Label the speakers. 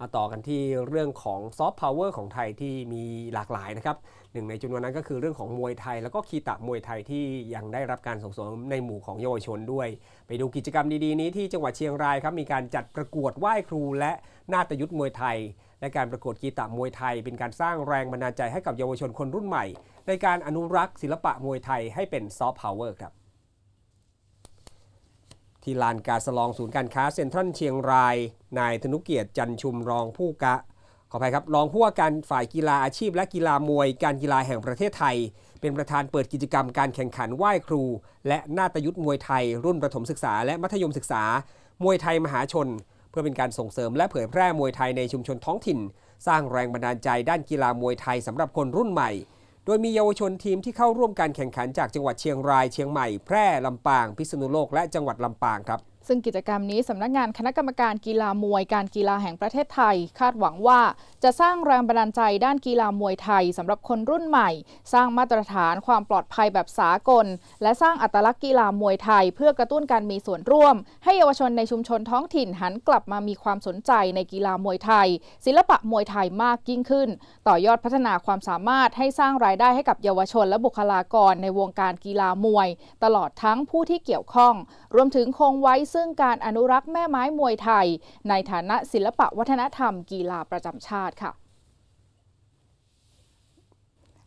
Speaker 1: มาต่อกันที่เรื่องของซอฟต์พาวเวอร์ของไทยที่มีหลากหลายนะครับหนึ่งในจำนวนนั้นก็คือเรื่องของมวยไทย แล้วก็คีตะมวยไทยที่ยังได้รับการส่งเสริมในหมู่ของเยาวชนด้วย ไปดูกิจกรรมดีๆนี้ที่จังหวัดเชียงรายครับมีการจัดประกวดไหว้ครูและนาฏยุทธ์มวยไทย และการประกวดกีตะมวยไทย เป็นการสร้างแรงบันดาลใจให้กับเยาวชนคนรุ่นใหม่ ในการอนุรักษ์ศิลปะมวยไทยให้เป็นซอฟต์พาวเวอร์ครับ ที่ลานการสลองศูนย์การค้าเซ็นทรัลเชียงราย นายธนุเกียรติจันชุมรองผู้กะ ขออภัยครับ รองผู้ว่าการฝ่ายกีฬาอาชีพ และกีฬามวย การกีฬาแห่งประเทศไทย เป็นประธานเปิดกิจกรรมการแข่งขันไหว้ครู และนาฏยุทธมวยไทย รุ่นประถมศึกษา และมัธยมศึกษา มวยไทยมหาชน เพื่อเป็นการส่งเสริมและเผยแพร่มวยไทยในชุมชนท้องถิ่น สร้างแรงบันดาลใจด้านกีฬามวยไทยสำหรับคนรุ่นใหม่ โดยมีเยาวชนทีมที่เข้าร่วมการแข่งขันจากจังหวัดเชียงราย เชียงใหม่ แพร่ลำปาง พิษณุโลก และจังหวัดลำปางครับ
Speaker 2: ซึ่งกิจกรรมนี้สำนักงานคณะกรรมการกีฬามวยการกีฬาแห่งประเทศไทย คาดหวังว่าจะสร้างแรงบันดาลใจด้านกีฬามวยไทยสำหรับคนรุ่นใหม่ สร้างมาตรฐานความปลอดภัยแบบสากล และสร้างอัตลักษณ์กีฬามวยไทย เพื่อกระตุ้นการมีส่วนร่วม ให้เยาวชนในชุมชนท้องถิ่นหันกลับมามีความสนใจในกีฬามวยไทย ศิลปะมวยไทยมากยิ่งขึ้น ต่อยอดพัฒนาความสามารถให้สร้างรายได้ให้กับเยาวชนและบุคลากรในวงการกีฬามวย ตลอดทั้งผู้ที่เกี่ยวข้อง รวมถึงคงไว้ซึ่งการอนุรักษ์แม่ไม้มวยไทย ในฐานะศิลปะวัฒนธรรมกีฬาประจำชาติค่ะ